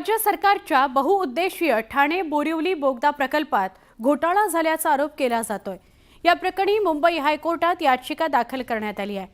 राज्य सरकारच्या बहुउद्देशीय ठाणे बोरिवली बोगदा प्रकल्पात घोटाळा झाल्याचा आरोप केला जातोय. या प्रकरणी मुंबई हायकोर्टात याचिका दाखल करण्यात आली आहे.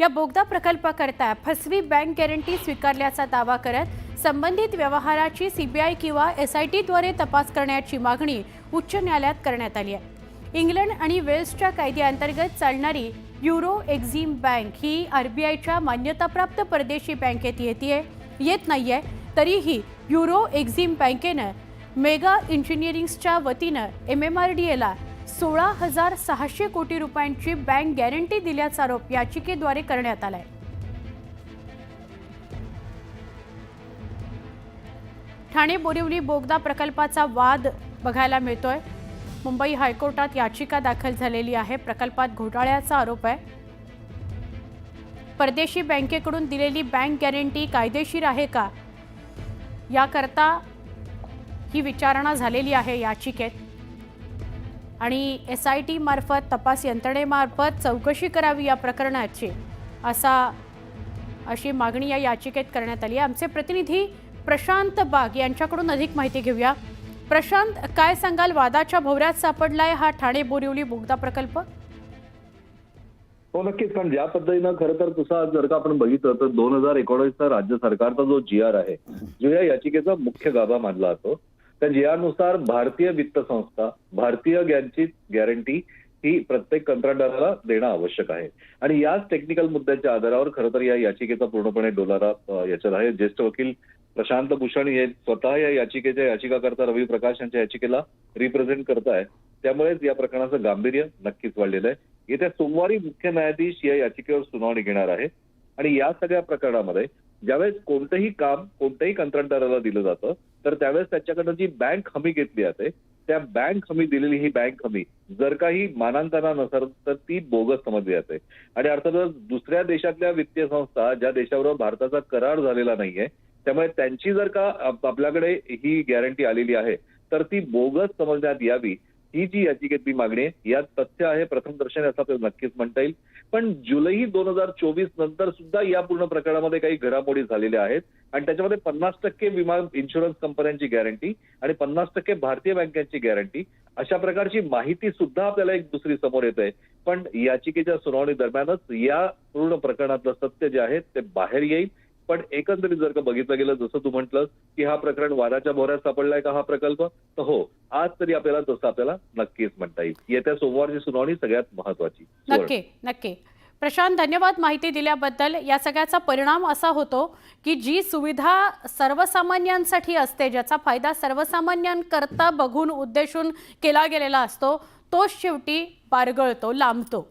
या बोगदा प्रकल्पाकरता फसवी बँक गॅरंटी स्वीकारल्याचा दावा करत संबंधित व्यवहाराची सीबीआय किंवा एसआयटीद्वारे तपास करण्याची मागणी उच्च न्यायालयात करण्यात आली आहे. इंग्लंड आणि वेल्सच्या कायद्याअंतर्गत चालणारी युरो एक्झिम बँक ही आरबीआयच्या मान्यताप्राप्त परदेशी बँकेत येते येत नाहीये तरीही युरो एक्झिम बँकेनं मेगा इंजिनिअरिंग्सच्या वतीनं एम एम आर डी एला सोळा हजार सहाशे कोटी रुपयांची बँक गॅरंटी दिल्याचा आरोप याचिकेद्वारे करण्यात आलाय. ठाणे बोरिवली बोगदा प्रकल्पाचा वाद बघायला मिळतोय. मुंबई हायकोर्टात याचिका दाखल झालेली आहे. प्रकल्पात घोटाळ्याचा आरोप आहे. परदेशी बँकेकडून दिलेली बँक गॅरंटी कायदेशीर आहे का? याकरता ही विचारणा झालेली आहे याचिकेत. आणि एस आय टी मार्फत तपास यंत्रणेमार्फत चौकशी करावी या प्रकरणाची असा अशी मागणी या याचिकेत करण्यात आली. आहे आमचे प्रतिनिधी प्रशांत बाग यांच्याकडून अधिक माहिती घेऊया. प्रशांत काय सांगाल? वादाच्या भोवऱ्यात सापडलाय हा ठाणे बोरिवली बोगदा प्रकल्प? हो नक्कीच. कारण ज्या पद्धतीनं खरं तर तुसा जर का आपण बघितलं तर दोन हजार एकोणीसचा राज्य सरकारचा जो जी आर आहे जो या याचिकेचा मुख्य गाभा मानला जातो. त्या जी आरनुसार भारतीय वित्त संस्था भारतीय गॅरंटी गॅरंटी ही प्रत्येक कंत्राटदाराला देणं आवश्यक आहे. आणि याच टेक्निकल मुद्द्याच्या आधारावर खरं तर या याचिकेचा पूर्णपणे डोलारा याच्यात आहे. ज्येष्ठ वकील प्रशांत भूषण हे स्वतः या याचिकेच्या याचिकाकर्ता रवी प्रकाश यांच्या याचिकेला रिप्रेझेंट करताय त्यामुळेच या प्रकरणाचं गांभीर्य नक्कीच वाढलेलं आहे. येत्या सोमवारी मुख्य न्यायाधीश या याचिकेवर सुनावणी घेणार आहे. आणि या सगळ्या प्रकरणामध्ये ज्यावेळेस कोणतंही काम कोणत्याही कंत्राटदाराला दिलं जातं तर त्यावेळेस त्याच्याकडनं जी बँक हमी घेतली जाते त्या बँक हमी दिलेली ही बँक हमी जर काही मानांकना नसेल तर ती बोगस समजली जाते. आणि अर्थातच दुसऱ्या देशातल्या वित्तीय संस्था ज्या देशाबरोबर भारताचा करार झालेला नाहीये त्यामुळे त्यांची जर का आपल्याकडे ही गॅरंटी आलेली आहे तर ती बोगस समजण्यात यावी ही जी याचिकेतली मागणी आहे यात तथ्य आहे प्रथम दर्शन असं आपल्याला नक्कीच म्हणता येईल. पण जुलै दोन हजार चोवीस नंतर सुद्धा या पूर्ण प्रकरणामध्ये काही घडामोडी झालेल्या आहेत. आणि त्याच्यामध्ये पन्नास टक्के विमा इन्शुरन्स कंपन्यांची गॅरंटी आणि पन्नास टक्के भारतीय बँकांची गॅरंटी अशा प्रकारची माहिती सुद्धा आपल्याला एक दुसरी समोर येत आहे. पण याचिकेच्या सुनावणी दरम्यानच या पूर्ण प्रकरणातलं सत्य जे आहे ते बाहेर येईल. पण एकंदरीत जर का बघितलं गेलं जसं तू म्हटलं की हा प्रकरण वादाच्या भोऱ्यात सापडलाय का हा प्रकल्प तर हो आज तरी आपल्याला तसं आपल्याला नक्कीच म्हणता येईल. येत्या सोमवारची सुनावणी सगळ्यात महत्वाची नक्की नक्की. प्रशांत धन्यवाद माहिती दिल्याबद्दल. या सगळ्याचा परिणाम असा होतो की जी सुविधा सर्वसामान्यांसाठी असते ज्याचा फायदा सर्वसामान्यांकरता बघून उद्देशून केला गेलेला असतो तोच शेवटी पारगळतो लांबतो.